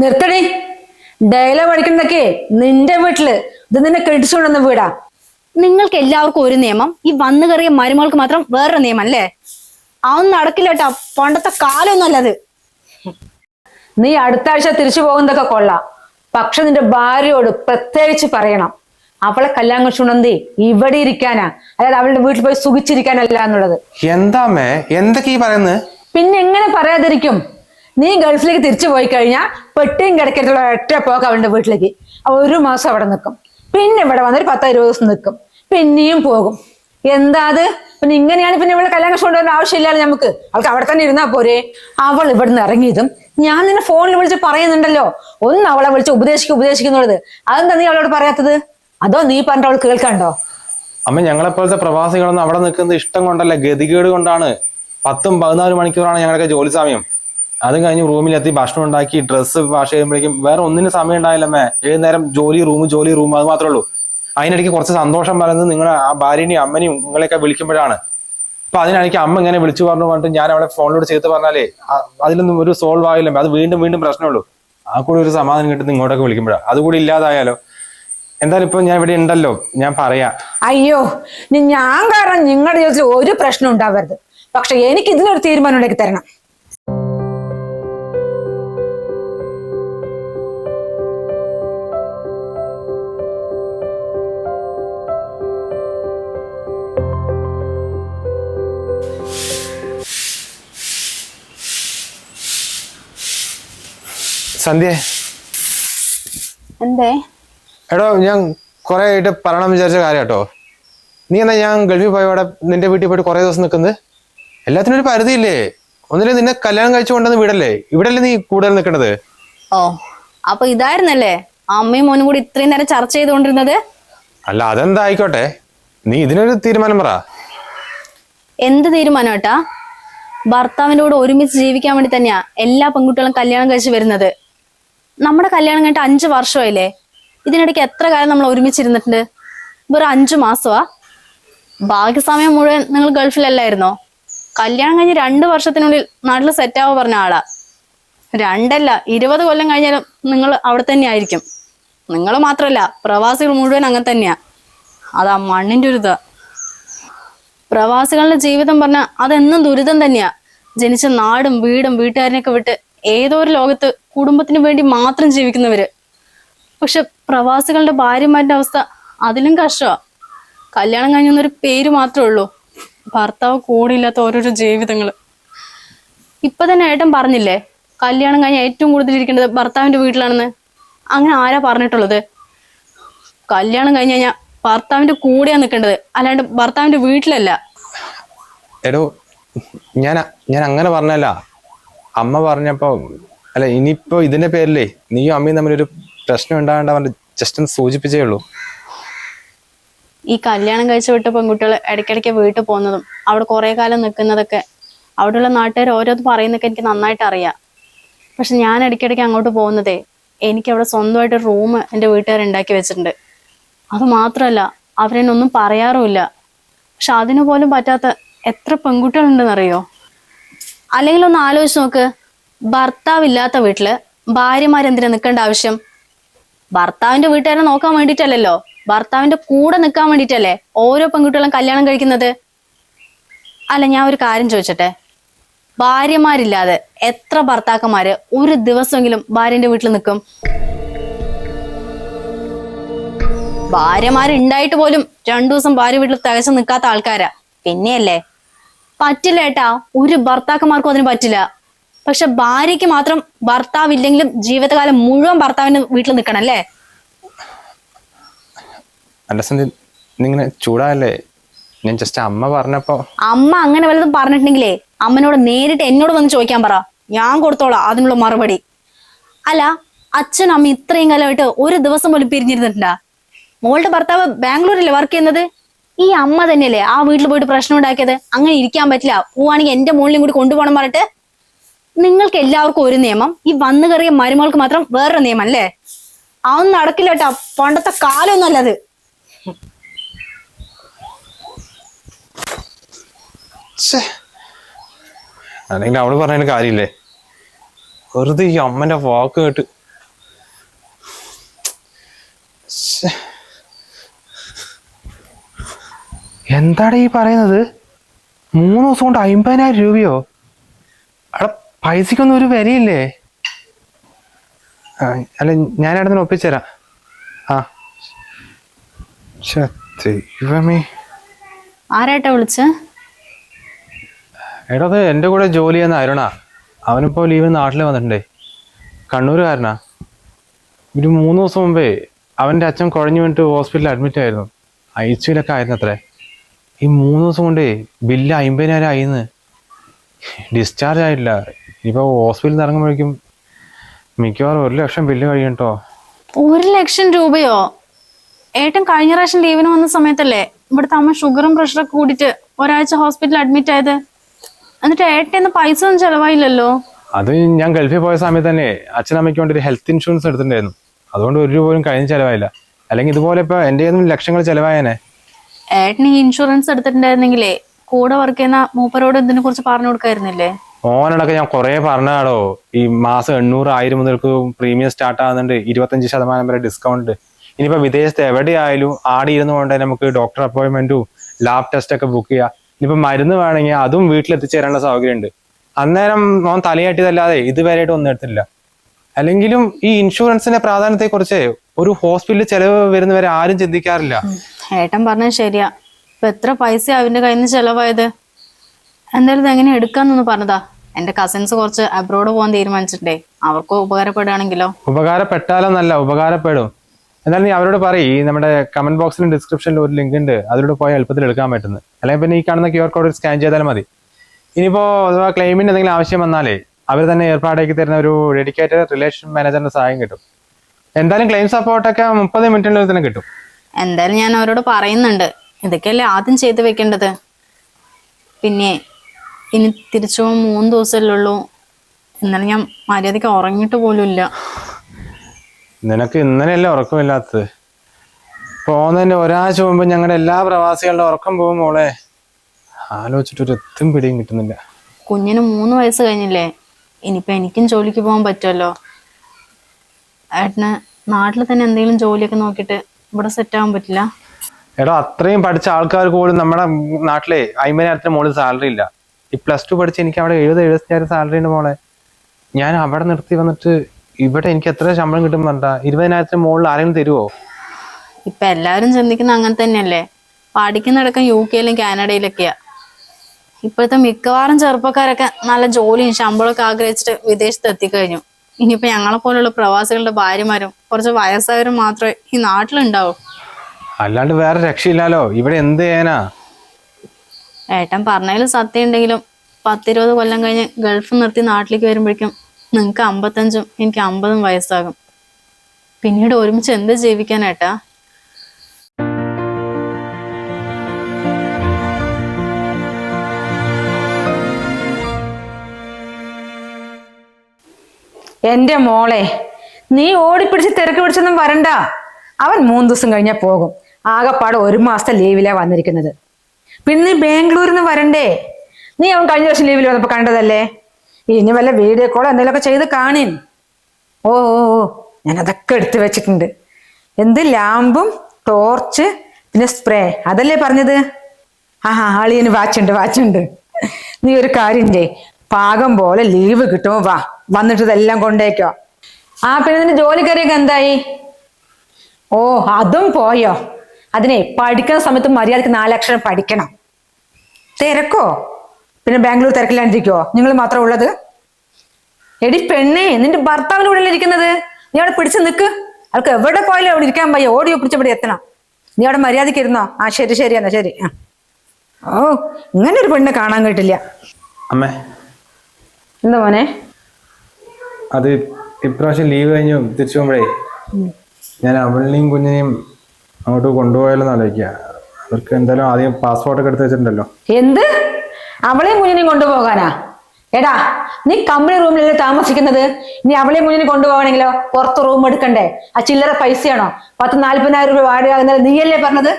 നിർത്തടി. Dialogue പഠിക്കുന്നതൊക്കെ നിന്റെ വീട്ടിൽ. ഇത് നിന്നെ കെട്ടിച്ചുകൊണ്ടുവന്ന വീടാ. നിങ്ങൾക്ക് എല്ലാവർക്കും ഒരു നിയമം. ഈ വന്നു കയറിയ മരുമകൾക്ക് മാത്രം വേറൊരു നിയമം അല്ലേ? അതൊന്നും നടക്കില്ല കേട്ടോ. പണ്ടത്തെ കാലമൊന്നും അല്ലത് നീ അടുത്ത ആഴ്ച തിരിച്ചു പോകുന്നതൊക്കെ കൊള്ളാം. പക്ഷെ നിന്റെ ഭാര്യയോട് പ്രത്യേകിച്ച് പറയണം. അവളെ കല്യാണം കഴിച്ചുകൊണ്ടേ ഇവിടെ ഇരിക്കാനാ. അതായത് അവളുടെ വീട്ടിൽ പോയി സുഖിച്ചിരിക്കാനല്ല എന്നുള്ളത്. എന്താമ്മേ എന്തൊക്കെ ഈ പറയുന്നത്? പിന്നെ എങ്ങനെ പറയാതിരിക്കും? നീ ഗൾഫിലേക്ക് തിരിച്ചു പോയി കഴിഞ്ഞാൽ പെട്ടിയും കിടക്കത്തുള്ള ഒറ്റ പോക്ക് അവളുടെ വീട്ടിലേക്ക്. ഒരു മാസം അവിടെ നിൽക്കും. പിന്നെ ഇവിടെ വന്നൊരു പത്ത് ഇരുപത് ദിവസം നിൽക്കും. പിന്നെയും പോകും. എന്താ അത്? പിന്നെ ഇങ്ങനെയാണ് പിന്നെ ഇവിടെ കല്യാണം കൊണ്ടുവരേണ്ട ആവശ്യമില്ലാതെ നമുക്ക്? അവൾക്ക് അവിടെ തന്നെ ഇരുന്നാ പോരെ. അവൾ ഇവിടുന്ന് ഇറങ്ങിയതും ഞാൻ നിന്നെ ഫോണിൽ വിളിച്ച് പറയുന്നുണ്ടല്ലോ. ഒന്ന് അവളെ വിളിച്ച് ഉപദേശിക്കും ഉപദേശിക്കുന്നുള്ളത്. അതെന്താ നീ അവളോട് പറയാത്തത്? അതോ നീ പറഞ്ഞ അവൾ കേൾക്കണ്ടോ? അമ്മ ഞങ്ങളെപ്പോലത്തെ പ്രവാസികളൊന്നും അവിടെ നിൽക്കുന്നത് ഇഷ്ടം കൊണ്ടല്ല. ഗതികേട് കൊണ്ടാണ്. പത്തും പതിനാല് മണിക്കൂറാണ് ഞങ്ങളുടെ ജോലി സമയം അതും കഴിഞ്ഞ് റൂമിലെത്തി ഭക്ഷണം ഉണ്ടാക്കി ഡ്രസ്സ് വാഷ് ചെയ്യുമ്പോഴേക്കും വേറെ ഒന്നിനും സമയം ഉണ്ടായില്ലമ്മേ. ഏത് നേരം ജോലി റൂം ജോലി റൂം അത് മാത്രമേ ഉള്ളൂ. അതിനിടയ്ക്ക് കുറച്ച് സന്തോഷം പറയുന്നത് നിങ്ങൾ ആ ഭാര്യനെയും അമ്മനെയും നിങ്ങളെയൊക്കെ വിളിക്കുമ്പോഴാണ്. അപ്പൊ അതിനിടയ്ക്ക് അമ്മ ഇങ്ങനെ വിളിച്ചു പറഞ്ഞു പറഞ്ഞിട്ട് ഞാൻ അവളെ ഫോണിലൂടെ ചെയ്ത് പറഞ്ഞാലേ അതിലൊന്നും ഒരു സോൾവ് ആയില്ല അത് വീണ്ടും വീണ്ടും പ്രശ്നമുള്ളൂ ആ കൂടി ഒരു സമാധാനം കിട്ടുന്നത് ഇങ്ങോട്ടൊക്കെ വിളിക്കുമ്പോഴാണ് അതുകൂടി ഇല്ലാതായാലോ? എന്തായാലും ഇപ്പൊ ഞാൻ ഇവിടെ ഉണ്ടല്ലോ. ഞാൻ പറയാ. അയ്യോ ഞാൻ കാരണം നിങ്ങളുടെ ജീവിതത്തിൽ ഒരു പ്രശ്നം ഉണ്ടാവരുത്. പക്ഷെ എനിക്ക് ഇതിനൊരു തീരുമാനം ഉണ്ടാക്കി തരണം. സന്ധ്യ. എന്തേ? എടോ ഞാൻ കുറെ ആയിട്ട് പറയണം വിചാരിച്ച കാര്യം കേട്ടോ നീ എന്നാ ഞാൻ ഗൾഫിൽ പോയവിടെ നിന്റെ വീട്ടിൽ പോയിട്ട് കുറെ ദിവസം നിൽക്കുന്നത്? എല്ലാത്തിനും ഒരു പരിധിയില്ലേ? ഒന്നിലും നിന്നെ കല്യാണം കഴിച്ചു കൊണ്ടുവന്ന വീടല്ലേ? ഇവിടല്ലേ നീ കൂടുതൽ നിൽക്കണത് ഓ അപ്പൊ ഇതായിരുന്നല്ലേ? അമ്മയും മോനും കൂടി ഇത്രയും നേരം ചർച്ച ചെയ്തുകൊണ്ടിരുന്നത്? അല്ല അതെന്താ ആയിക്കോട്ടെ നീ ഇതിനൊരു തീരുമാനം പറ. എന്ത് തീരുമാനം ഏട്ടാ? ഭർത്താവിന്റെ കൂടെ ഒരുമിച്ച് ജീവിക്കാൻ വേണ്ടി തന്നെയാ എല്ലാ പെൺകുട്ടികളും കല്യാണം കഴിച്ച് വരുന്നത്. നമ്മുടെ കല്യാണം കഴിഞ്ഞിട്ട് അഞ്ചു വർഷമായില്ലേ? ഇതിനിടയ്ക്ക് എത്ര കാലം നമ്മൾ ഒരുമിച്ചിരുന്നിട്ടുണ്ട്? വെറും അഞ്ചു മാസമാ? ബാക്കി സമയം മുഴുവൻ നിങ്ങൾ ഗൾഫിലല്ലായിരുന്നോ? കല്യാണം കഴിഞ്ഞ് രണ്ട് വർഷത്തിനുള്ളിൽ നാട്ടിൽ സെറ്റാവോ പറഞ്ഞ ആളാ. രണ്ടല്ല ഇരുപത് കൊല്ലം കഴിഞ്ഞാലും നിങ്ങൾ അവിടെ തന്നെ ആയിരിക്കും നിങ്ങൾ മാത്രമല്ല പ്രവാസികൾ മുഴുവൻ അങ്ങനെ തന്നെയാ. അതാ മണ്ണിന്റെ ഒരു ഇതാ. പ്രവാസികളുടെ ജീവിതം പറഞ്ഞാൽ അതെന്നും ദുരിതം തന്നെയാ. ജനിച്ച നാടും വീടും വീട്ടുകാരനെയൊക്കെ വിട്ട് ഏതോ ഒരു ലോകത്ത് കുടുംബത്തിന് വേണ്ടി മാത്രം ജീവിക്കുന്നവര്. പക്ഷെ പ്രവാസികളുടെ ഭാര്യമാരുടെ അവസ്ഥ അതിലും കഷ്ടമാ കല്യാണം കഴിഞ്ഞൊരു പേര് മാത്രമേ ഉള്ളൂ. ഭർത്താവ് കൂടിയില്ലാത്ത ഓരോരോ ജീവിതങ്ങൾ. ഇപ്പൊ തന്നെ ഏട്ടൻ പറഞ്ഞില്ലേ കല്യാണം കഴിഞ്ഞ ഏറ്റവും കൂടുതൽ ഇരിക്കേണ്ടത് ഭർത്താവിന്റെ വീട്ടിലാണെന്ന്. അങ്ങനെ ആരാ പറഞ്ഞിട്ടുള്ളത്? കല്യാണം കഴിഞ്ഞ് കഴിഞ്ഞാൽ ഭർത്താവിന്റെ കൂടെയാ നിൽക്കേണ്ടത്. അല്ലാണ്ട് ഭർത്താവിന്റെ വീട്ടിലല്ല. എടോ ഞാൻ ഞാൻ അങ്ങനെ പറഞ്ഞല്ല. അമ്മ പറഞ്ഞപ്പോ അല്ല ഇനിയിപ്പോ ഇതിന്റെ പേരിലേ നീയും അമ്മയും തമ്മിലൊരു പ്രശ്നം ഉണ്ടാകേണ്ട അവന്റെ ജസ്റ്റ് ഒന്ന് സൂചിപ്പിച്ചേ ഉള്ളൂ. ഈ കല്യാണം കഴിച്ചു വിട്ട പെൺകുട്ടികൾ ഇടയ്ക്കിടയ്ക്ക് വീട്ടിൽ പോകുന്നതും അവിടെ കുറെ കാലം നിൽക്കുന്നതൊക്കെ അവിടെയുള്ള നാട്ടുകാർ ഓരോന്ന് പറയുന്നൊക്കെ എനിക്ക് നന്നായിട്ട് അറിയാം. പക്ഷെ ഞാൻ ഇടയ്ക്കിടയ്ക്ക് അങ്ങോട്ട് പോകുന്നതേ എനിക്ക് അവിടെ സ്വന്തമായിട്ട് റൂം എന്റെ വീട്ടുകാർ ഉണ്ടാക്കി വെച്ചിട്ടുണ്ട്. അത് മാത്രമല്ല അവരെന്നൊന്നും പറയാറുമില്ല. പക്ഷെ അതിനു പോലും പറ്റാത്ത എത്ര പെൺകുട്ടികളുണ്ടെന്നറിയോ? അല്ലെങ്കിൽ ഒന്ന് ആലോചിച്ച് നോക്ക്. ഭർത്താവില്ലാത്ത വീട്ടിൽ ഭാര്യമാരെന്തിനാ നിൽക്കേണ്ട ആവശ്യം? ഭർത്താവിന്റെ വീട്ടുകാരെ നോക്കാൻ വേണ്ടിയിട്ടല്ലല്ലോ. ഭർത്താവിന്റെ കൂടെ നിൽക്കാൻ വേണ്ടിയിട്ടല്ലേ ഓരോ പെൺകുട്ടികളും കല്യാണം കഴിക്കുന്നത്? അല്ല ഞാൻ ഒരു കാര്യം ചോദിച്ചട്ടെ. ഭാര്യമാരില്ലാതെ എത്ര ഭർത്താക്കന്മാര് ഒരു ദിവസമെങ്കിലും ഭാര്യന്റെ വീട്ടിൽ നിൽക്കും? ഭാര്യമാരുണ്ടായിട്ട് പോലും രണ്ടു ദിവസം ഭാര്യ വീട്ടിൽ തികച്ചു നിൽക്കാത്ത ആൾക്കാരാ. പിന്നെയല്ലേ? പറ്റില്ല ഏട്ടാ ഒരു ഭർത്താക്കന്മാർക്കും അതിന് പറ്റില്ല. പക്ഷെ ഭാര്യയ്ക്ക് മാത്രം ഭർത്താവില്ലെങ്കിലും ജീവിതകാലം മുഴുവൻ ഭർത്താവിന്റെ വീട്ടിൽ നിൽക്കണം അല്ലേ? അല്ല സന്ധ്യ ചൂടാല്ലേ ഞാൻ ജസ്റ്റ് അമ്മ പറഞ്ഞപ്പോ അമ്മ അങ്ങനെ വല്ലതും പറഞ്ഞിട്ടുണ്ടെങ്കിലേ അമ്മനോട് നേരിട്ട് എന്നോട് വന്ന് ചോദിക്കാൻ പറ. ഞാൻ കൊടുത്തോളാം അതിനുള്ള മറുപടി. അല്ല അച്ഛൻ അമ്മ ഇത്രയും കാലമായിട്ട് ഒരു ദിവസം പോലും പിരിഞ്ഞിരുന്നിട്ടുണ്ടാ? മോളുടെ ഭർത്താവ് ബാംഗ്ലൂരിലെ വർക്ക് ചെയ്യുന്നത്? ഈ അമ്മ തന്നെയല്ലേ ആ വീട്ടിൽ പോയിട്ട് പ്രശ്നം ഉണ്ടാക്കിയത്? അങ്ങനെ ഇരിക്കാൻ പറ്റില്ല. പോവാണെങ്കിൽ എന്റെ മോളിലും കൂടി കൊണ്ടുപോകണം പറഞ്ഞിട്ട് നിങ്ങൾക്ക് എല്ലാവർക്കും ഒരു നിയമം. ഈ വന്നു കയറിയ മരുമകൾക്ക് മാത്രം വേറൊരു നിയമം അല്ലേ അവൻ നടക്കില്ല കേട്ടാ പണ്ടത്തെ കാലമൊന്നും അല്ലത് അല്ലെങ്കിൽ അവൾ പറഞ്ഞതിന് കാര്യമില്ലേ? വെറുതെ ഈ അമ്മന്റെ വാക്ക് കേട്ട്. എന്താടാ ഈ പറയുന്നത്? മൂന്ന് ദിവസം കൊണ്ട് അമ്പതിനായിരം രൂപയോ? അവിടെ പൈസക്കൊന്നും ഒരു വിലയില്ലേ? ആ, അല്ല ഞാൻ അവിടെ നിന്ന് ഒപ്പിച്ചുതരാം ആ. ശ്ശെ, ദൈവമേ. ആരായിട്ടാ വിളിച്ച? എടാ അത് എന്റെ കൂടെ ജോലി ചെയ്യുന്ന അരുണാ. അവനിപ്പോൾ ലീവിന് നാട്ടിൽ വന്നിട്ടുണ്ടേ. കണ്ണൂരുകാരനാ. ഒരു മൂന്ന് ദിവസം മുമ്പേ അവന്റെ അച്ഛൻ കുഴഞ്ഞു വീണിട്ട് ഹോസ്പിറ്റലിൽ അഡ്മിറ്റ് ആയിരുന്നു. ഐ സിയിലൊക്കെ ആയിരുന്നു അത്രേ ഈ മൂന്ന് ദിവസം കൊണ്ടേ ബില്ല് അമ്പതിനായിരം ആയിന്ന്. ഡിസ്ചാർജ് ആയിട്ടില്ല ഇനിയിപ്പോൾ ഹോസ്പിറ്റലിൽ നിന്ന് ഇറങ്ങുമ്പോഴേക്കും മിക്കവാറും ഒരു ലക്ഷം ബില്ല് കഴിയും കേട്ടോ ഒരു ലക്ഷം രൂപയോ? ഏട്ടൻ കഴിഞ്ഞ പ്രാവശ്യം ലീവിന് വന്ന സമയത്തല്ലേ ഇവിടുത്തെ അമ്മ ഷുഗറും പ്രഷറും കൂടിയിട്ട് ഒരാഴ്ച ഹോസ്പിറ്റലിൽ അഡ്മിറ്റ് ആയത്? എന്നിട്ട് ഏട്ടൻ പൈസ ഒന്നും ചെലവായില്ലല്ലോ? അത് ഞാൻ ഗൾഫിൽ പോയ സമയത്ത് തന്നെ അച്ഛനമ്മയ്ക്ക് വേണ്ടി ഒരു ഹെൽത്ത് ഇൻഷുറൻസ് എടുത്തിട്ടുണ്ടായിരുന്നു. അതുകൊണ്ട് ഒരു രൂപ പോലും കഴിഞ്ഞ് ചെലവായില്ല. അല്ലെങ്കിൽ ഇതുപോലെ ഇപ്പൊ എന്റെ ലക്ഷങ്ങൾ ചെലവായനെ. ഏട്ടൻ ഈ ഇൻഷുറൻസ് എടുത്തിട്ടുണ്ടായിരുന്നെങ്കിലേ കൂടെ വർക്ക് ചെയ്യുന്ന മൂപ്പരോട് ഇതിനെ കുറിച്ച് പറഞ്ഞു കൊടുക്കായിരുന്നില്ലേ? ഓനോടൊക്കെ ഞാൻ കുറേ പറഞ്ഞാടോ ഈ മാസം എണ്ണൂറ് ആയിരം മുതൽക്ക് പ്രീമിയം സ്റ്റാർട്ട് ആകുന്നുണ്ട് ഇരുപത്തഞ്ച് ശതമാനം വരെ ഡിസ്കൗണ്ട് ഇനിയിപ്പോ വിദേശത്ത് എവിടെയായാലും ആടി ഇരുന്നു കൊണ്ട് നമുക്ക് ഡോക്ടർ അപ്പോയിന്റ്മെന്റും ലാബ് ടെസ്റ്റ് ഒക്കെ ബുക്ക് ചെയ്യാം. ഇനിയിപ്പോ മരുന്ന് വേണമെങ്കിൽ അതും വീട്ടിൽ വീട്ടിലെത്തിച്ചേരാനുള്ള സൗകര്യമുണ്ട്. അന്നേരം ഓൻ തലയാട്ടിയതല്ലാതെ ഇതുവരെയായിട്ട് ഒന്നും എടുത്തില്ല അല്ലെങ്കിലും ഈ ഇൻഷുറൻസിന്റെ പ്രാധാന്യത്തെ കുറിച്ച് ഒരു ഹോസ്പിറ്റലിൽ ചെലവ് വരുന്നവരെ ആരും ചിന്തിക്കാറില്ല. ഏട്ടൻ പറഞ്ഞത് ശരിയാ. ഇപ്പൊ എത്ര പൈസ അവന്റെ കയ്യിൽ നിന്ന് ചെലവായത്? എന്തായാലും എങ്ങനെ എടുക്കാന്നൊന്ന് പറഞ്ഞതാ. എന്റെ കസിൻസ് കുറച്ച് അബ്രോഡ് പോകാൻ തീരുമാനിച്ചിട്ടേ അവർക്ക് ഉപകാരപ്പെടുകയാണെങ്കിലോ? ഉപകാരപ്പെട്ടാലെന്നല്ല ഉപകാരപ്പെടും. എന്നാലും നീ അവരോട് പറയ്. നമ്മുടെ കമന്റ് ബോക്സിലും ഡിസ്ക്രിപ്ഷനിലും ഒരു ലിങ്ക് ഉണ്ട്. അതിലൂടെ പോയി എളുപ്പത്തിൽ എടുക്കാൻ പറ്റുന്നത് അല്ലെങ്കിൽ പിന്നെ ഈ കാണുന്ന ക്യു ആർ കോഡ് സ്കാൻ ചെയ്താൽ മതി. ഇനിയിപ്പോ അഥവാ ക്ലെയിമിന് എന്തെങ്കിലും ആവശ്യം വന്നാലേ അവർ തന്നെ ഏർപ്പാടാക്കി തരുന്ന ഒരു ഡെഡിക്കേറ്റഡ് റിലേഷൻ മാനേജറിന്റെ സഹായം കിട്ടും. എന്തായാലും ക്ലെയിം സപ്പോർട്ടൊക്കെ മുപ്പത് മിനിറ്റിനുള്ളിൽ തന്നെ കിട്ടും. എന്തായാലും ഞാൻ അവരോട് പറയുന്നുണ്ട്. ഇതൊക്കെയല്ലേ ആദ്യം ചെയ്തു വെക്കേണ്ടത്? പിന്നെ ഇനി തിരിച്ചു പോകാൻ മൂന്ന് ദിവസമല്ലേ ഉള്ളൂ. ഇന്നലെ ഞാൻ മര്യാദയ്ക്ക് ഉറങ്ങിയിട്ട് പോലും ഇല്ല. നിനക്ക് ഇന്നലെയല്ലേ ഉറക്കമില്ലാത്തത്? പോകുന്നതിന്റെ ഒരാഴ്ച മുമ്പ് ഞങ്ങളുടെ എല്ലാ പ്രവാസികളുടെ ഉറക്കം പോകും മോളെ. ആലോചിച്ചിട്ട് ഒരു എത്തും പിടിയും കിട്ടുന്നില്ല. കുഞ്ഞിന് മൂന്ന് വയസ്സ് കഴിഞ്ഞില്ലേ? ഇനിയിപ്പോ എനിക്കും ജോലിക്ക് പോകാൻ പറ്റുമല്ലോ. ഏട്ടന് നാട്ടിൽ തന്നെ എന്തെങ്കിലും ജോലിയൊക്കെ നോക്കിയിട്ട് ഇവിടെ സെറ്റ് ആവാൻ പറ്റില്ല. എടോ അത്രയും പഠിച്ച ആൾക്കാർക്ക് പോലും നമ്മുടെ നാട്ടിലെ അമ്പതിനായിരത്തിന് മുകളിൽ സാലറി ഇല്ല. ഈ പ്ലസ് ടു പഠിച്ച് എനിക്ക് അവിടെ എഴുപത് എഴുപത്തിയായിരം സാലറി ഉണ്ട് മോളെ. ഞാൻ അവിടെ നിർത്തി വന്നിട്ട് ഇവിടെ എനിക്ക് എത്ര ശമ്പളം കിട്ടും പറഞ്ഞാ ഇരുപതിനായിരത്തിന് മുകളിൽ ആരെങ്കിലും തരുമോ ഇപ്പൊ എല്ലാരും ചിന്തിക്കുന്ന അങ്ങനെ തന്നെയല്ലേ? പഠിക്കുന്നിടക്കം യു കെയിലും കാനഡയിലൊക്കെയാ. ഇപ്പോഴത്തെ മിക്കവാറും ചെറുപ്പക്കാരൊക്കെ നല്ല ജോലിയും ശമ്പളമൊക്കെ ആഗ്രഹിച്ചിട്ട് വിദേശത്ത് എത്തിക്കഴിഞ്ഞു. ഇനിയിപ്പോ ഞങ്ങളെ പോലുള്ള പ്രവാസികളുടെ ഭാര്യമാരും കുറച്ച് വയസ്സായവരും മാത്രമേ ഈ നാട്ടിലുണ്ടാവൂ. അല്ലാണ്ട് വേറെ രക്ഷയില്ലാലോ? ഇവിടെ എന്ത് ചെയ്യാനാ? ഏട്ടൻ പറഞ്ഞതിൽ സത്യം ഉണ്ടെങ്കിലും പത്തിരുപത് കൊല്ലം കഴിഞ്ഞ് ഗൾഫ് നിർത്തി നാട്ടിലേക്ക് വരുമ്പോഴേക്കും നിങ്ങൾക്ക് അമ്പത്തഞ്ചും എനിക്ക് അമ്പതും വയസ്സാകും. പിന്നീട് ഒരുമിച്ച് എന്ത് ജീവിക്കാനേട്ടാ എന്റെ മോളെ നീ ഓടിപ്പിടിച്ച് തിരക്ക് പിടിച്ചൊന്നും വരണ്ട. അവൻ മൂന്ന് ദിവസം കഴിഞ്ഞാൽ പോകും. ആകെപ്പാട് ഒരു മാസത്തെ ലീവിലാ വന്നിരിക്കുന്നത്. പിന്നെ നീ ബാംഗ്ലൂരിൽ നിന്ന് വരണ്ടേ? നീ അവൻ കഴിഞ്ഞ വർഷം ലീവിൽ വന്നപ്പോ കണ്ടതല്ലേ? ഇനി വല്ല വീഡിയോ കോളോ എന്തെങ്കിലുമൊക്കെ ചെയ്ത് കാണീൻ. ഓ ഓ ഓ ഞാൻ അതൊക്കെ എടുത്തു വെച്ചിട്ടുണ്ട്. എന്ത് ലാമ്പും ടോർച്ച് പിന്നെ സ്പ്രേ അതല്ലേ പറഞ്ഞത്? ആ ആളിയന് വാച്ചുണ്ട് വാച്ചുണ്ട്. നീ ഒരു കാര്യം ചെയ് പാകം പോലെ ലീവ് കിട്ടുമോ വാ വന്നിട്ട് ഇതെല്ലാം കൊണ്ടേക്കോ. ആ പിന്നെ നിന്റെ ജോലിക്കാരിയൊക്കെ എന്തായി? ഓ അതും പോയോ? അതിനെ പഠിക്കുന്ന സമയത്ത് മര്യാദയ്ക്ക് നാലക്ഷരം പഠിക്കണം. തിരക്കോ? പിന്നെ ബാംഗ്ലൂർ തിരക്കില്ലാണ്ടിരിക്കോ നിങ്ങൾ മാത്രം ഉള്ളത്? എടി പെണ്ണേ നിന്റെ ഭർത്താവിന്റെ കൂടെ ഇരിക്കുന്നത്? നീ അവിടെ പിടിച്ച് നിൽക്ക് അവൾക്ക് എവിടെ പോയാലും അവിടെ ഇരിക്കാൻ പയ്യ ഓടിയോ പിടിച്ച് ഇവിടെ എത്തണം. നീ അവിടെ മര്യാദയ്ക്ക് ഇരുന്നോ? ആ ശരി ശരി എന്നാ ശരി. ഓ ഇങ്ങനെ ഒരു പെണ്ണ് കാണാൻ കിട്ടില്ല. അമ്മേ. എന്താ മോനെ? അത് ഇപ്രാവശ്യം ലീവ് കഴിഞ്ഞു തിരിച്ചു പോകുമ്പോഴേ. ഞാൻ അവളിനെയും കുഞ്ഞിനെയും അങ്ങോട്ട് കൊണ്ടുപോയാലെന്ന് ആലോചിക്കുക. അവർക്ക് എന്തായാലും ആദ്യം പാസ്പോർട്ടൊക്കെ എടുത്ത് വെച്ചിട്ടുണ്ടല്ലോ. എന്ത്? അവളെ കുഞ്ഞിനെയും കൊണ്ടുപോകാനാ? എടാ നീ കമ്പനി റൂമിലല്ലേ താമസിക്കുന്നത്? നീ അവളെ മുന്നിന് കൊണ്ടുപോകണമെങ്കിലോ? പുറത്ത് റൂം എടുക്കണ്ടേ? ആ ചില്ലറ പൈസയാണോ? പത്ത് നാല്പതിനായിരം രൂപ വാടക നീയല്ലേ പറഞ്ഞത്?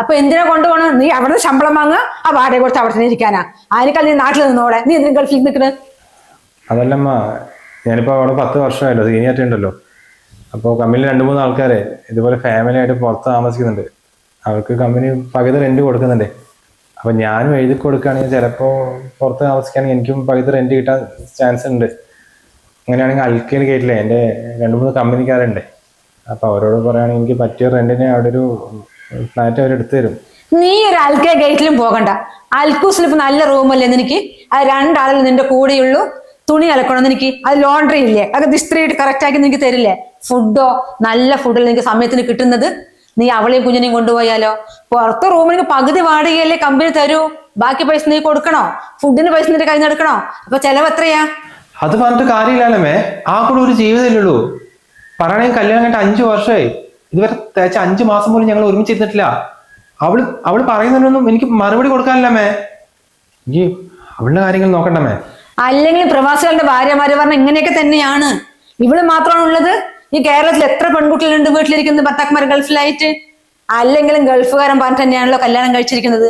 അപ്പൊ എന്തിനാ കൊണ്ടുപോകണം നീ അവിടെ ശമ്പളം വാങ്ങുക ആ വാടക കൊടുത്ത് അവിടെ തന്നെ ഇരിക്കാനാ. അതിനേക്കാൾ നീ നാട്ടിൽ നിന്നോടെ നീ എന്തിനും ഗൾഫിൽ നിൽക്കുന്നത് അതല്ലമ്മ ഞാനിപ്പോ അവിടെ പത്ത് വർഷമായല്ലോ ഉണ്ടല്ലോ അപ്പോൾ കമ്പനിയിൽ രണ്ട് മൂന്ന് ആൾക്കാരെ ഇതുപോലെ ഫാമിലി ആയിട്ട് പുറത്ത് താമസിക്കുന്നുണ്ട്. അവർക്ക് കമ്പനി പകുതി റെന്റ് കൊടുക്കുന്നുണ്ട്. അപ്പൊ ഞാനും എഴുതി കൊടുക്കുകയാണെങ്കിൽ ചിലപ്പോൾ പുറത്ത് താമസിക്കുകയാണെങ്കിൽ എനിക്കും പകുതി റെന്റ് കിട്ടാൻ ചാൻസ് ഉണ്ട്. അങ്ങനെയാണെങ്കിൽ അൽക്കയിൽ കേട്ടില്ലേ എന്റെ രണ്ട് മൂന്ന് കമ്പനിക്കാരുണ്ട്. അപ്പൊ അവരോട് പറയുകയാണെങ്കിൽ എനിക്ക് പറ്റിയ റെന്റിന് അവിടെ ഒരു ഫ്ലാറ്റ് അവർ എടുത്തു തരും. നീ ഒരു അൽക്കെ ഗേറ്റിലും പോകണ്ട. അൽക്കൂസിൽ ഇപ്പൊ നല്ല റൂമല്ലേ നിനക്ക്? ആ രണ്ടാളിൽ നിന്റെ കൂടെയുള്ളൂ. തുണി അലക്കണം എനിക്ക് അത് ലോണ്ടറി ഇല്ലേ? അത് ഇസ്ത്രീയിട്ട് കറക്റ്റ് ആക്കി നിനക്ക് തരില്ലേ? ഫുഡോ നല്ല ഫുഡിൽ നിനക്ക് സമയത്തിന് കിട്ടുന്നത്? നീ അവളെയും കുഞ്ഞിനെയും കൊണ്ടുപോയാലോ? പുറത്ത് റൂമിന് പകുതി വാടകയല്ലേ കമ്പനി തരൂ? ബാക്കി പൈസ നീ കൊടുക്കണോ? ഫുഡിന് പൈസ നിന്റെ കയ്യിൽ എടുക്കണോ? അപ്പൊ ചെലവ് എത്രയാ? അത് പറഞ്ഞിട്ട് കാര്യമില്ലല്ലേ ആ കൂടെ ഒരു ജീവിതമില്ലുള്ളൂ പറയണേ കല്യാണം കഴിഞ്ഞിട്ട് അഞ്ചു വർഷമായി. ഇതുവരെ തേച്ച അഞ്ചു മാസം പോലും ഞങ്ങൾ ഒരുമിച്ചിരുന്നിട്ടില്ല. അവൾ അവൾ പറയുന്നതിനൊന്നും എനിക്ക് മറുപടി കൊടുക്കാനില്ലമ്മേ എനിക്ക് അവളുടെ കാര്യങ്ങൾ നോക്കണ്ടമ്മേ അല്ലെങ്കിൽ പ്രവാസികളുടെ ഭാര്യമാര് പറഞ്ഞ ഇങ്ങനെയൊക്കെ തന്നെയാണ്. ഇവൾ മാത്രമാണ് ഉള്ളത് ഈ കേരളത്തിൽ എത്ര പെൺകുട്ടികളുണ്ട് വീട്ടിലിരിക്കുന്നത് ഭർത്താക്കന്മാർ ഗൾഫിലായിട്ട്? അല്ലെങ്കിലും ഗൾഫുകാരൻ പറഞ്ഞിട്ട് തന്നെയാണല്ലോ കല്യാണം കഴിച്ചിരിക്കുന്നത്.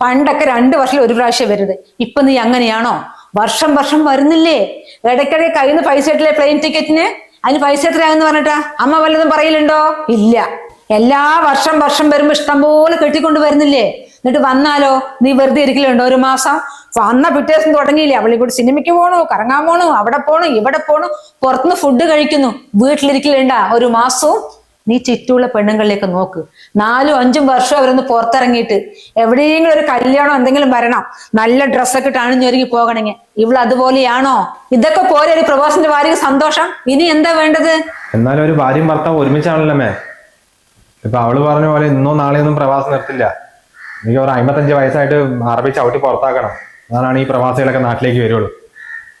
പണ്ടൊക്കെ രണ്ട് വർഷം ഒരു പ്രാവശ്യം വരുന്നത്. ഇപ്പൊ നീ അങ്ങനെയാണോ? വർഷം വർഷം വരുന്നില്ലേ? ഇടയ്ക്കിടയ്ക്ക് കയ്യിൽ പൈസ ഇട്ടില്ലേ പ്ലെയിൻ ടിക്കറ്റിന് അതിന് പൈസ എത്രയാണെന്ന് പറഞ്ഞിട്ടാ? അമ്മ വല്ലതും പറയലുണ്ടോ? ഇല്ല. എല്ലാ വർഷം വർഷം വരുമ്പോ ഇഷ്ടംപോലെ കെട്ടിക്കൊണ്ട് വരുന്നില്ലേ? എന്നിട്ട് വന്നാലോ? നീ വെറുതെ ഇരിക്കലുണ്ടോ ഒരു മാസം? വന്ന പിറ്റേ ദിവസം തുടങ്ങിയില്ലേ കൂടി സിനിമയ്ക്ക് പോണു കറങ്ങാൻ പോണു അവിടെ പോണു ഇവിടെ പോണു പുറത്തുനിന്ന് ഫുഡ് കഴിക്കുന്നു. വീട്ടിലിരിക്കലുണ്ട? ഒരു മാസവും നീ ചുറ്റുമുള്ള പെണ്ണുങ്ങളിലേക്ക് നോക്ക്. നാലും അഞ്ചും വർഷം അവരൊന്ന് പുറത്തിറങ്ങിയിട്ട് എവിടെയെങ്കിലും ഒരു കല്യാണം എന്തെങ്കിലും വരണം. നല്ല ഡ്രസ്സൊക്കെ ഇട്ട് അണിഞ്ഞൊരുങ്ങി പോകണമെങ്കിൽ ഇവൾ അതുപോലെയാണോ? ഇതൊക്കെ പോലെ ഒരു പ്രവാസിന്റെ ഭാര്യ സന്തോഷം? ഇനി എന്താ വേണ്ടത്? എന്നാലും ഒരു ഭാര്യയും ഭർത്താവ് ഒരുമിച്ചാണല്ലോ മേ. ഇപ്പൊ അവൾ പറഞ്ഞ പോലെ ഇന്നോ നാളെയൊന്നും പ്രവാസം നിർത്തില്ല. എനിക്ക് ഒരു അമ്പത്തഞ്ച് വയസ്സായിട്ട് അറബി ചവിട്ടി പുറത്താക്കണം. അതാണ് ഈ പ്രവാസികളൊക്കെ നാട്ടിലേക്ക് വരുള്ളൂ.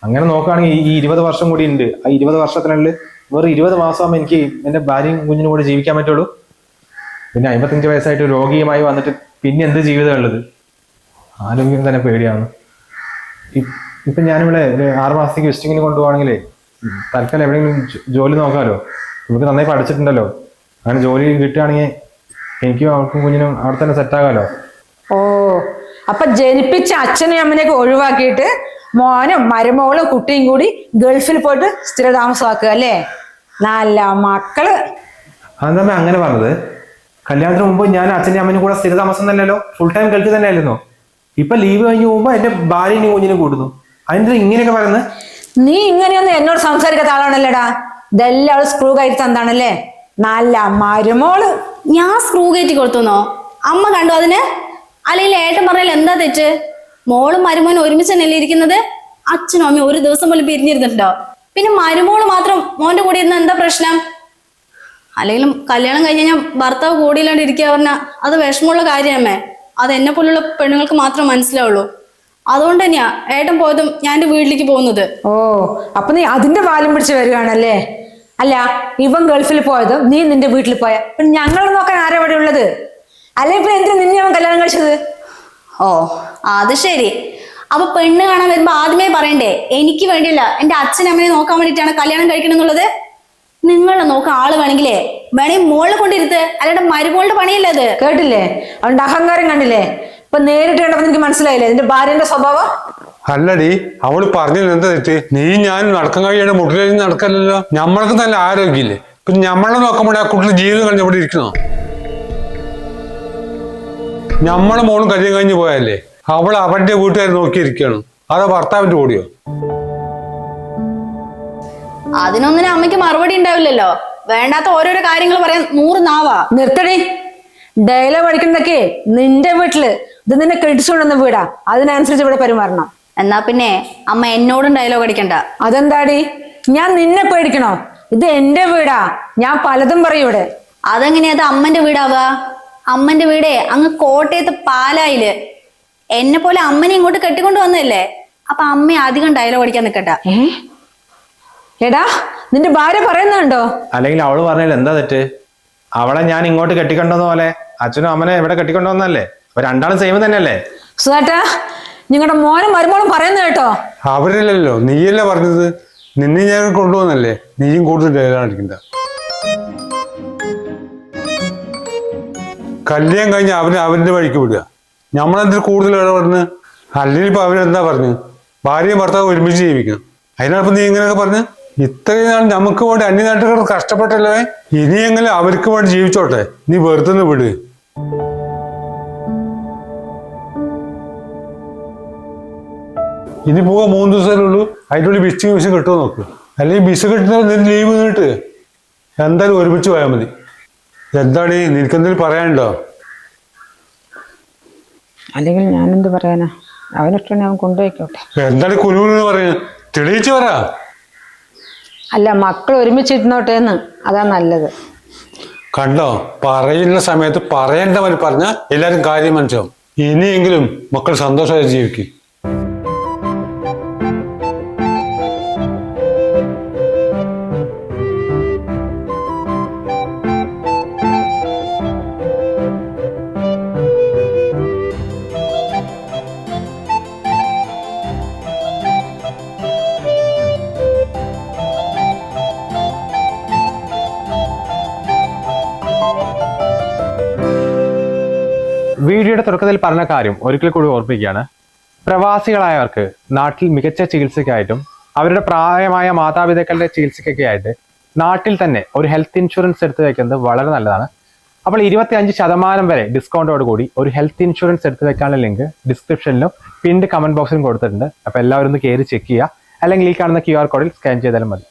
അങ്ങനെ നോക്കുകയാണെങ്കിൽ ഈ ഇരുപത് വർഷം കൂടി ഉണ്ട്. ആ ഇരുപത് വർഷത്തിനുള്ളിൽ വെറും ഇരുപത് മാസമാകുമ്പോൾ എനിക്ക് എന്റെ ഭാര്യയും കുഞ്ഞിനും കൂടെ ജീവിക്കാൻ പറ്റുള്ളൂ. പിന്നെ അമ്പത്തഞ്ച് വയസ്സായിട്ട് രോഗിയുമായി വന്നിട്ട് പിന്നെ എന്ത് ജീവിതം ഉള്ളത്? ആരോഗ്യം തന്നെ പേടിയാണ്. ഇപ്പൊ ഞാനിവിടെ ആറുമാസത്തേക്ക് ആറ് മാസത്തേക്ക് വിസിറ്റിങ്ങിന് കൊണ്ടുപോവാണെങ്കിലേ തൽക്കാലം എവിടെയെങ്കിലും ജോലി നോക്കാമല്ലോ. നമുക്ക് നന്നായി പഠിച്ചിട്ടുണ്ടല്ലോ. അങ്ങനെ ജോലി കിട്ടുകയാണെങ്കിൽ എനിക്കും അവർക്കും കുഞ്ഞിനും അവിടെ തന്നെ സെറ്റ് ആകാമല്ലോ. ഓ അപ്പൊ ജനിപ്പിച്ച അച്ഛനെയും അമ്മനെയൊക്കെ ഒഴിവാക്കിയിട്ട് മോനും മരുമോളും കുട്ടിയും കൂടി ഗൾഫിൽ പോയിട്ട് സ്ഥിരതാമസമാക്കുക അല്ലേ? നല്ല മക്കൾ. അതെന്താ അങ്ങനെ പറഞ്ഞത്? കല്യാണത്തിന് മുമ്പ് ഞാൻ അച്ഛന്റെ അമ്മനും കൂടെ സ്ഥിരതാമസം തന്നെയല്ലോ? ഫുൾ ടൈം ഗൾഫിൽ തന്നെ ആയിരുന്നു ഇപ്പൊ ലീവ് കഴിഞ്ഞ് പോകുമ്പോ എന്റെ ഭാര്യനെയും കുഞ്ഞിനും കൂടുന്നു. അതിന്റെ ഇങ്ങനെയൊക്കെ പറയുന്നത്? നീ ഇങ്ങനെയൊന്നും എന്നോട് സംസാരിക്കാത്ത ആളാണല്ലേടാ? ഇതെല്ലാം അവൾ സ്ക്രൂ കയറ്റി തന്നാണല്ലേ നല്ല മരുമോൾ. ഞാൻ സ്ക്രൂ കയറ്റി കൊടുത്തുന്നോ? അമ്മ കണ്ടു അതിന്? അല്ലെങ്കിൽ ഏട്ടൻ പറഞ്ഞാൽ എന്താ തെറ്റ്? മോളും മരുമോനും ഒരുമിച്ച് തന്നെയല്ലേ ഇരിക്കുന്നത്? അച്ഛനും അമ്മയും ഒരു ദിവസം പോലും പിരിഞ്ഞിരുന്നിട്ടുണ്ടോ? പിന്നെ മരുമോൾ മാത്രം മോന്റെ കൂടെ ഇരുന്ന എന്താ പ്രശ്നം? അല്ലെങ്കിലും കല്യാണം കഴിഞ്ഞ് കഴിഞ്ഞാൽ ഭർത്താവ് കൂടിയില്ലാണ്ട് ഇരിക്കുക പറഞ്ഞാൽ അത് വിഷമമുള്ള കാര്യമേ. അത് എന്നെ പോലുള്ള പെണ്ണുങ്ങൾക്ക് മാത്രം മനസ്സിലാവുള്ളൂ. അതുകൊണ്ട് തന്നെയാ ഏട്ടൻ പോയതും ഞാൻ എന്റെ വീട്ടിലേക്ക് പോകുന്നത്. ഓ അപ്പൊ നീ അതിന്റെ വാലും പിടിച്ച് വരികയാണല്ലേ? അല്ല ഇവൻ ഗൾഫിൽ പോയതും നീ നിന്റെ വീട്ടിൽ പോയ പിന്നെ ഞങ്ങൾ നോക്കാൻ ആരാ ഇവിടെ ഉള്ളത്? അല്ലെ ഇപ്പൊ എന്തിനു നിന്നെ അവൻ കല്യാണം കഴിച്ചത്? ഓ അത് ശരി. അപ്പൊ പെണ്ണ് കാണാൻ വരുമ്പോ ആദ്യമേ പറയണ്ടേ എനിക്ക് വേണ്ടിയില്ല എന്റെ അച്ഛനമ്മനെ നോക്കാൻ വേണ്ടിയിട്ടാണ് കല്യാണം കഴിക്കണം എന്നുള്ളത് നിങ്ങളെ നോക്കാൻ ആൾ വേണമെങ്കിലേ വേണമെങ്കിൽ മോളിൽ കൊണ്ടിരുത്ത്. അല്ലാണ്ട് മരുമോളുടെ പണിയല്ലേ അത്? കേട്ടില്ലേ? അവന്റെ അഹങ്കാരം കണ്ടില്ലേ? ഇപ്പൊ നേരിട്ട് കണ്ടപ്പോ നിനക്ക് മനസ്സിലായില്ലേ? നിന്റെ ഭാര്യന്റെ സ്വഭാവം? അല്ലടി അവൾ പറഞ്ഞു എന്താ തെറ്റ്? നീ ഞാൻ നടക്കാൻ കഴിയുന്ന മുട്ടിലേക്ക് നടക്കല്ലല്ലോ. നമ്മൾക്ക് നല്ല ആരോഗ്യമില്ലേ? പിന്നെ നമ്മളെ നോക്കുമ്പോഴേ ആ കുട്ടിയുടെ ജീവിതം കഴിഞ്ഞ ഇവിടെ ഇരിക്കണോ നമ്മളെ മോളും കല്യാണം കഴിഞ്ഞ് പോയല്ലേ അവൾ അവന്റെ വീട്ടുകാർ നോക്കിയിരിക്കുകയാണ്. അതോ ഭർത്താവിന്റെ കൂടിയോ? അതിനൊന്നിനും അമ്മയ്ക്ക് മറുപടി ഉണ്ടാവില്ലല്ലോ. വേണ്ടാത്ത ഓരോരോ കാര്യങ്ങൾ പറയാൻ നൂറ് നാവാ. നിർത്തടി. ഡയലോഗ് അടിക്കുന്നതൊക്കെ നിന്റെ വീട്ടിൽ. ഇത് നിന്നെ കെട്ടിച്ചുകൊണ്ടുവന്ന വീടാ. അതിനനുസരിച്ച് ഇവിടെ പെരുമാറണം. എന്നാ പിന്നെ അമ്മ എന്നോടും ഡയലോഗ് അടിക്കണ്ട. അതെന്താടി? ഞാൻ നിന്നെ പേടിക്കണോ? ഇത് എന്റെ വീടാ. ഞാൻ പലതും പറയൂടെ ഇവിടെ. അതെങ്ങനെയാ? അത് അമ്മന്റെ വീടാവുക അമ്മന്റെ വീടേ അങ്ങ് കോട്ടയത്ത് പാലായിൽ. എന്നെ പോലെ അമ്മനെ ഇങ്ങോട്ട് കെട്ടിക്കൊണ്ട് വന്നതല്ലേ? അപ്പൊ അമ്മ അധികം ഡയലോഗ് അടിക്കാൻ നിക്കട്ട ഏടാ എടാ നിന്റെ ഭാര്യ പറയുന്നുണ്ടോ? അല്ലെങ്കിൽ അവൾ പറഞ്ഞാൽ എന്താ തെറ്റ്? അവളെ ഞാൻ ഇങ്ങോട്ട് കെട്ടിക്കൊണ്ടുവന്ന പോലെ അച്ഛനും അമ്മനെ ഇവിടെ കെട്ടിക്കൊണ്ടുവന്നല്ലേ അപ്പൊ രണ്ടാളും സെയിം തന്നെയല്ലേ? സുധാട്ടാ നിങ്ങളുടെ മോനും മരുമോളും പറയുന്ന കേട്ടോ? അവരല്ലല്ലോ നീയല്ലേ പറഞ്ഞത്? നിന്നെ ഞാൻ കൊണ്ടുവന്നല്ലേ നീയും കൂടുതൽ ഡയലോഗ് അടിക്കണ്ട. കല്യാണം കഴിഞ്ഞ് അവന് അവന്റെ വഴിക്ക് വിടുക. നമ്മളെന്തിൽ കൂടുതൽ ഇടപെടുന്നത് അല്ലെങ്കിൽ ഇപ്പൊ അവരെന്താ പറഞ്ഞു? ഭാര്യയും ഭർത്താവും ഒരുമിച്ച് ജീവിക്കണം. അതിനപ്പം നീ ഇങ്ങനെയൊക്കെ പറഞ്ഞു? ഇത്രയും നാൾ നമുക്ക് വേണ്ടി അന്യനാട്ടുകാർ കഷ്ടപ്പെട്ടല്ലോ ഇനിയെങ്കിലും അവർക്ക് വേണ്ടി ജീവിച്ചോട്ടെ. നീ വെറുതെ വിട്. ഇനി പോവാ മൂന്ന് ദിവസമേ ഉള്ളൂ. അതിനുള്ളിൽ ബിസ് വിസ് കിട്ടുമോ നോക്ക്. അല്ലെങ്കിൽ ബിസ് കിട്ടുന്ന ലീവ് നീട്ട് എന്തായാലും ഒരുമിച്ച് പോയാൽ മതി. എന്താണ് നിനക്കെന്തെങ്കിലും പറയാനുണ്ടോ? അല്ലെങ്കിൽ ഞാനെന്ത് പറയാനാ? അവനിഷ്ടം അവൻ കൊണ്ടുപോയിക്കോട്ടെ. എന്താണ് കുലുകുലു പറയുന്നത് തെളിയിച്ചു പറ. അല്ല മക്കൾ ഒരുമിച്ചിരുന്നോട്ടെ എന്ന് അതാ നല്ലത്. കണ്ടോ പറയുന്ന സമയത്ത് പറയേണ്ടവർ പറഞ്ഞ എല്ലാരും കാര്യം മനസ്സിലാവും. ഇനിയെങ്കിലും മക്കൾ സന്തോഷമായി ജീവിക്കും. വീഡിയോയുടെ തുടക്കത്തിൽ പറഞ്ഞ കാര്യം ഒരിക്കൽ കൂടി ഓർപ്പിക്കുകയാണ്. പ്രവാസികളായവർക്ക് നാട്ടിൽ മികച്ച ചികിത്സയ്ക്കായിട്ടും അവരുടെ പ്രായമായ മാതാപിതാക്കളുടെ ചികിത്സയ്ക്കൊക്കെ ആയിട്ട് നാട്ടിൽ തന്നെ ഒരു ഹെൽത്ത് ഇൻഷുറൻസ് എടുത്തു വെക്കുന്നത് വളരെ നല്ലതാണ്. അപ്പോൾ ഇരുപത്തി അഞ്ച് ശതമാനം വരെ ഡിസ്കൗണ്ടോട് കൂടി ഒരു ഹെൽത്ത് ഇൻഷുറൻസ് എടുത്തു വെക്കാനുള്ള ലിങ്ക് ഡിസ്ക്രിപ്ഷനിലും പിൻഡ് കമന്റ് ബോക്സിലും കൊടുത്തിട്ടുണ്ട്. അപ്പോൾ എല്ലാവരും ഒന്ന് കയറി ചെക്ക് ചെയ്യുക. അല്ലെങ്കിൽ ഈ കാണുന്ന ക്യു ആർ കോഡിൽ സ്കാൻ ചെയ്താലും മതി.